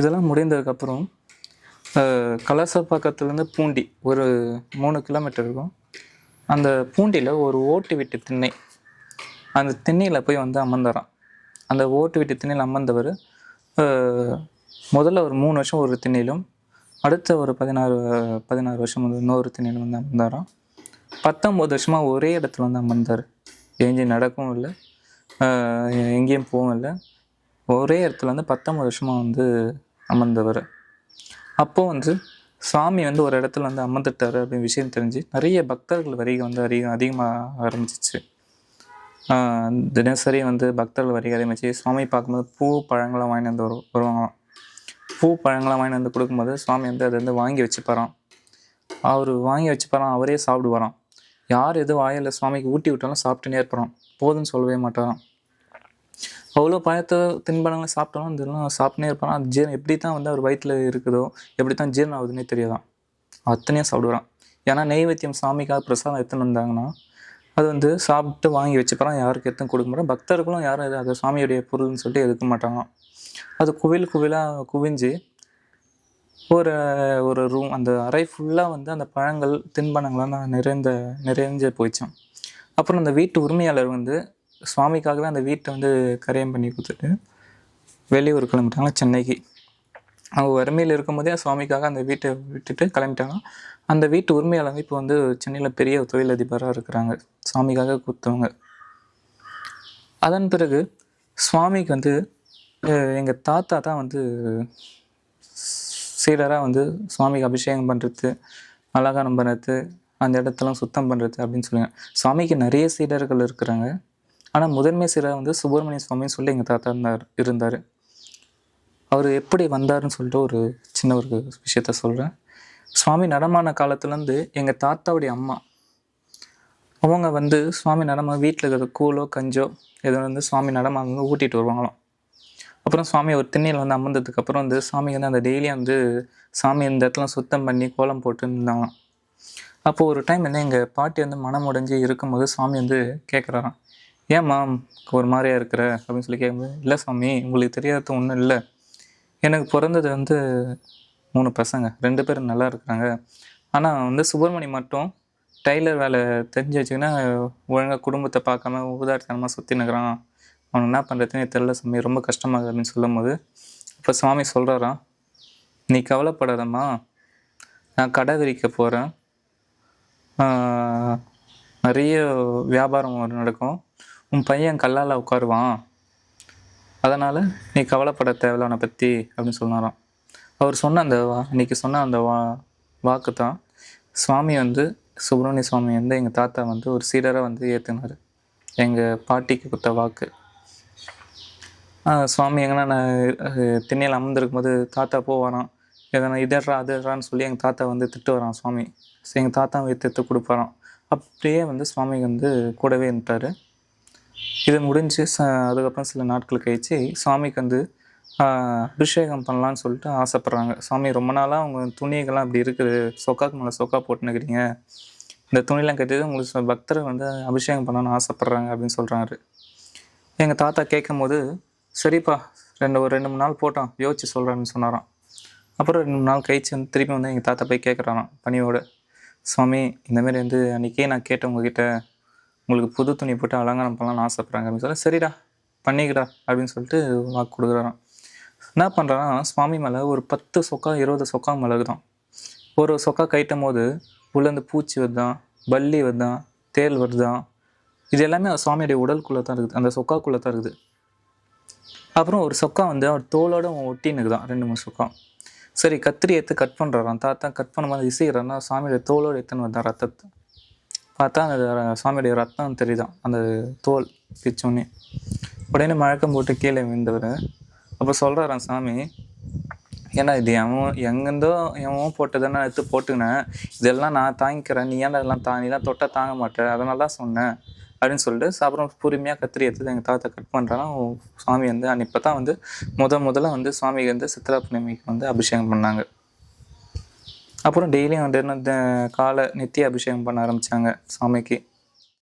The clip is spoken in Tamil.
இதெல்லாம் முடிந்ததுக்கப்புறம் கலசப்பாக்கத்துலேருந்து பூண்டி ஒரு மூணு கிலோமீட்டர் இருக்கும். அந்த பூண்டியில் ஒரு ஓட்டு வீட்டு திண்ணை அந்த திண்ணையில் போய் வந்து அமர்ந்தாராம். அந்த ஓட்டு வீட்டு திண்ணையில் அமர்ந்தவர் முதல்ல ஒரு மூணு வருஷம் ஒரு திண்ணையிலும் அடுத்த ஒரு பதினாறு பதினாறு வருஷம் வந்து இன்னொரு திண்ணையிலும் வந்து அமர்ந்தாராம். பத்தொம்போது வருஷமாக ஒரே இடத்துல வந்து அமர்ந்தார். எங்கேயும் நடக்கவும் இல்லை எங்கேயும் போகவும் இல்லை. ஒரே இடத்துல வந்து பத்தொம்பது வருஷமாக வந்து அமர்ந்தவர். அப்போ வந்து சாமி வந்து ஒரு இடத்துல வந்து அமர்ந்துட்டார் அப்படின்னு விஷயம் தெரிஞ்சு நிறைய பக்தர்கள் வரிகை வந்து அதிகம் அதிகமாக ஆரம்பிச்சிச்சு தினசரி வந்து பக்தர்கள் வரிகை ஆரம்பிச்சு சுவாமி பார்க்கும்போது பூ பழங்கள்லாம் வாங்கிட்டு வந்து வரும் வருவாங்களாம். பூ பழங்கள்லாம் வாங்கிட்டு வந்து கொடுக்கும்போது சுவாமி வந்து அதை வந்து வாங்கி வச்சுப்பாராம். அவர் வாங்கி வச்சுப்பாராம் அவரே சாப்பிடுவாராம். யார் எது வாயில் சுவாமிக்கு ஊட்டி விட்டாலும் சாப்பிட்டுனே இருப்பாராம். போதும்னு சொல்லவே மாட்டாராம். அவ்வளோ பழத்தை தின்பழங்களை சாப்பிட்டாலும் இதெல்லாம் சாப்பிட்டே இருப்பான். அது ஜீரணம் எப்படி தான் வந்து அவர் வயிற்றில் இருக்குதோ எப்படி தான் ஜீரணம் ஆகுதுன்னே தெரியாதான் அத்தனையும் சாப்பிடுவான். ஏன்னா நெய்வேத்தியம் சாமிக்காக பிரசாதம் எடுத்துன்னு வந்தாங்கன்னா அது வந்து சாப்பிட்டு வாங்கி வச்சுப்பாராம் யாருக்கு எடுத்துன்னு கொடுக்க மாட்டோம். பக்தர்களும் யாரும் இது அது சாமியுடைய பொருள்னு சொல்லிட்டு எடுக்க மாட்டாங்களாம் அது குவில் குவிலாக குவிஞ்சு ஒரு ஒரு ரூம் அந்த அறை ஃபுல்லாக வந்து அந்த பழங்கள் தின்பண்டங்கள்லாம் நிறைந்த நிறைஞ்சு போயிடுச்சாம் அப்புறம் அந்த வீட்டு உரிமையாளர் வந்து சுவாமிக்காகவே அந்த வீட்டை வந்து கரையம் பண்ணி கொடுத்துட்டு வெளியூர் கிளம்பிட்டாங்க சென்னைக்கு. அவங்க வறுமையில் இருக்கும்போதே சுவாமிக்காக அந்த வீட்டை விட்டுட்டு கிளம்பிட்டாங்க. அந்த வீட்டு உரிமையாளங்க இப்போ வந்து சென்னையில் பெரிய தொழிலதிபராக இருக்கிறாங்க. சுவாமிக்காக கொடுத்தவங்க. அதன் பிறகு சுவாமிக்கு வந்து எங்கள் தாத்தா தான் வந்து சீடராக வந்து சுவாமிக்கு அபிஷேகம் பண்ணுறது அலங்காரம் பண்ணுறது அந்த இடத்தெல்லாம் சுத்தம் பண்ணுறது அப்படின்னு சொல்லுவாங்க சுவாமிக்கு நிறைய சீடர்கள் இருக்கிறாங்க. ஆனால் முதன்மை சீடர் வந்து சுப்பிரமணிய சுவாமின்னு சொல்லி எங்கள் தாத்தா இருந்தார் இருந்தார். அவர் எப்படி வந்தாருன்னு சொல்லிட்டு ஒரு சின்ன ஒரு விஷயத்த சொல்கிறேன் சுவாமி நடமான காலத்துலேருந்து எங்கள் தாத்தாவுடைய அம்மா அவங்க வந்து சுவாமி நடமா வீட்டில் இருக்கிற கூழோ கஞ்சோ எதோ வந்து சுவாமி நடமா வந்து ஊட்டிகிட்டு வருவாங்களாம். அப்புறம் சுவாமி ஒரு திண்ணையில் வந்து அமர்ந்ததுக்கப்புறம் வந்து சாமி வந்து அந்த டெய்லியும் வந்து சாமி இந்த இடத்துல சுத்தம் பண்ணி கோலம் போட்டு இருந்தாங்களாம் அப்போது ஒரு டைம் வந்து எங்கள் பாட்டி வந்து மனம் உடைஞ்சு இருக்கும்போது சுவாமி வந்து கேட்குறாராம் ஏம்மா ஒரு மாதிரியா இருக்கிற? அப்படின்னு சொல்லி கேட்கும்போது இல்லை சாமி உங்களுக்கு தெரியாதது ஒன்றும் இல்லை. எனக்கு பிறந்தது வந்து மூணு பசங்க. ரெண்டு பேரும் நல்லா இருக்கிறாங்க. ஆனால் வந்து சுப்பிரமணி மட்டும் டைலர் வேலை தெரிஞ்சு வச்சுக்கினா ஒழுங்காக குடும்பத்தை பார்க்காம உதாரணமாக சுற்றி நிற்கிறான் அவனுக்கு என்ன பண்ணுறதுனே தெரில சாமி ரொம்ப கஷ்டமாக அப்படின்னு சொல்லும் போது இப்போ சுவாமி சொல்கிறாராம் நீ கவலைப்படாதம்மா. நான் கடை விரிக்க போகிறேன் நிறைய வியாபாரம் நடக்கும். உன் பையன் கல்லால் உட்காருவான். அதனால் நீ கவலைப்பட தேவையில்ல அவனை பற்றி அப்படின்னு சொன்னாராம். அவர் சொன்ன அந்த வா இன்னைக்கு சொன்ன அந்த வா வாக்கு தான் சுவாமி வந்து சுப்பிரமணிய சுவாமி வந்து எங்கள் தாத்தா வந்து ஒரு சீடராக வந்து ஏற்றுனார் எங்கள் பாட்டிக்கு கொடுத்த வாக்கு. சுவாமி எங்கன்னா நான் திண்ணையில் அமர்ந்திருக்கும் போது தாத்தா போவாராம். எதனா இதர்றா அதர்றான்னு சொல்லி எங்கள் தாத்தா வந்து திட்டு வரான் சுவாமி. எங்கள் தாத்தா எடுத்து கொடுப்பாராம். அப்படியே வந்து சுவாமி வந்து கூடவே இருந்துட்டார் இது முடிஞ்சு ச அதுக்கப்புறம் சில நாட்கள் கழிச்சு சுவாமிக்கு வந்து அபிஷேகம் பண்ணலான்னு சொல்லிட்டு ஆசைப்பட்றாங்க. சுவாமி ரொம்ப நாளாக அவங்க துணிகள்லாம் அப்படி இருக்குது. சொக்காக்கு மேலே சொக்கா போட்டுன்னுக்கிறீங்க இந்த துணிலாம் கட்டிட்டு உங்களுக்கு பக்தரை வந்து அபிஷேகம் பண்ணணும்னு ஆசைப்பட்றாங்க அப்படின்னு சொல்கிறாரு எங்கள் தாத்தா கேட்கும்போது சரிப்பா ரெண்டு ஒரு ரெண்டு மூணு நாள் போட்டோம் யோசிச்சு சொல்கிறேன்னு சொன்னாராம். அப்புறம் ரெண்டு மூணு நாள் கழிச்சு வந்து திருப்பி வந்து எங்கள் தாத்தா போய் கேட்குறாராம் பணியோடு சுவாமி இந்தமாரி வந்து அன்றைக்கே நான் கேட்டேன் உங்ககிட்ட. உங்களுக்கு புது துணி போட்டு அலங்காரம் பண்ணலாம்னு ஆசைப்பட்றாங்க அப்படின்னு சொல்லி சரிடா பண்ணிக்கடா அப்படின்னு சொல்லிட்டு வாக்கு கொடுக்குறாராம். என்ன பண்ணுறான்னா சுவாமி மேலே ஒரு பத்து சொக்கா இருபது சொக்கா மிளகுதான். ஒரு சொக்கா கைட்டும் போது உள்ளேருந்து பூச்சி வருதான் பல்லி வருதான் தேல் வருதான். இது எல்லாமே சுவாமியுடைய உடலுக்குள்ளே தான் இருக்குது அந்த சொக்காக்குள்ளே தான் இருக்குது. அப்புறம் ஒரு சொக்கா வந்து அவர் தோலோட ஒட்டினுக்கு தான் ரெண்டு மூணு சொக்கா. சரி கத்திரி எடுத்து கட் பண்ணுறாராம் தாத்தா கட் பண்ணும்போது இசைகிறான்னா சாமியோட தோலோடு எடுத்துன்னு வந்தான் ரத்தத்தை. பார்த்தா அந்த சுவாமியுடைய ரத்தம் தெரியுதான். அந்த தோல் பிச்சோன்னே உடனே. மழக்கம் போட்டு கீழே விழுந்தவர். அப்போ சொல்கிறாராம் சாமி ஏன்னா இது எவன் எங்கேருந்தோ எவன் போட்டதுன்னு எடுத்து போட்டுக்கினேன். இதெல்லாம் நான் தாங்கிக்கிறேன். நீ ஏன் அதெல்லாம் தா நீலாம் தொட்டால் தாங்க மாட்டேன் அதனால தான் சொன்னேன். அப்படின்னு சொல்லிட்டு அப்புறம் பொறுமையாக கத்திரி எடுத்து எங்கள் தாத்தா கட் பண்ணுறாங்க சாமி வந்து அன்னைப்போ தான் வந்து முத முதல்ல வந்து சுவாமிக்கு வந்து சித்ரா பூர்ணிமைக்கு வந்து அபிஷேகம் பண்ணாங்க. அப்புறம் டெய்லியும் வந்து காலை நித்திய அபிஷேகம் பண்ண ஆரம்பித்தாங்க சாமிக்கு.